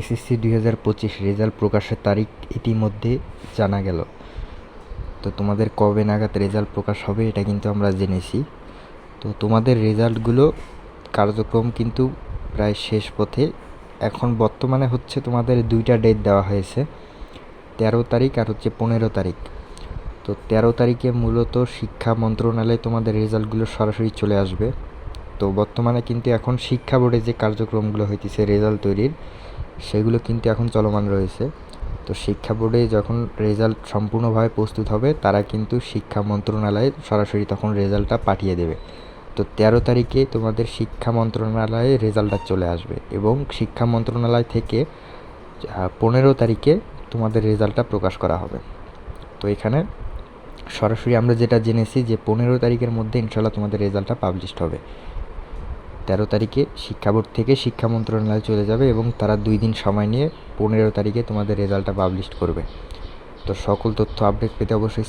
SSC দুই হাজার পঁচিশ রেজাল্ট প্রকাশের তারিখ ইতিমধ্যে জানা গেল। তো তোমাদের কবে নাগাদ রেজাল্ট প্রকাশ হবে এটা কিন্তু আমরা জেনেছি। তো তোমাদের রেজাল্টগুলো কার্যক্রম কিন্তু প্রায় শেষ পথে। এখন বর্তমানে হচ্ছে তোমাদের দুইটা ডেট দেওয়া হয়েছে, তেরো তারিখ আর হচ্ছে পনেরো তারিখ। তো তেরো তারিখে মূলত শিক্ষা মন্ত্রণালয়ে তোমাদের রেজাল্টগুলো সরাসরি চলে আসবে। তো বর্তমানে কিন্তু এখন শিক্ষা বোর্ডে যে কার্যক্রমগুলো হইতেছে রেজাল্ট তৈরির সেগুলো কিন্তু এখন চলমান রয়েছে। তো শিক্ষা বোর্ডে যখন রেজাল্ট সম্পূর্ণভাবে প্রস্তুত হবে, তারা কিন্তু শিক্ষা মন্ত্রণালয়ে সরাসরি তখন রেজাল্টটা পাঠিয়ে দেবে। তো তেরো তারিখে তোমাদের শিক্ষা মন্ত্রণালয়ে রেজাল্টটা চলে আসবে এবং শিক্ষা মন্ত্রণালয় থেকে পনেরো তারিখে তোমাদের রেজাল্টটা প্রকাশ করা হবে। তো এখানে সরাসরি আমরা যেটা জেনেছি যে পনেরো তারিখের মধ্যে ইনশাল্লাহ তোমাদের রেজাল্টটা পাবলিশড হবে। তেরো তারিখে শিক্ষা বোর্ড থেকে শিক্ষা মন্ত্রণালয়ে চলে যাবে এবং তারা দুই দিন সময় নিয়ে পনেরো তারিখে তোমাদের রেজাল্টটা পাবলিশ করবে। তো সকল তথ্য আপডেট পেতে অবশ্যই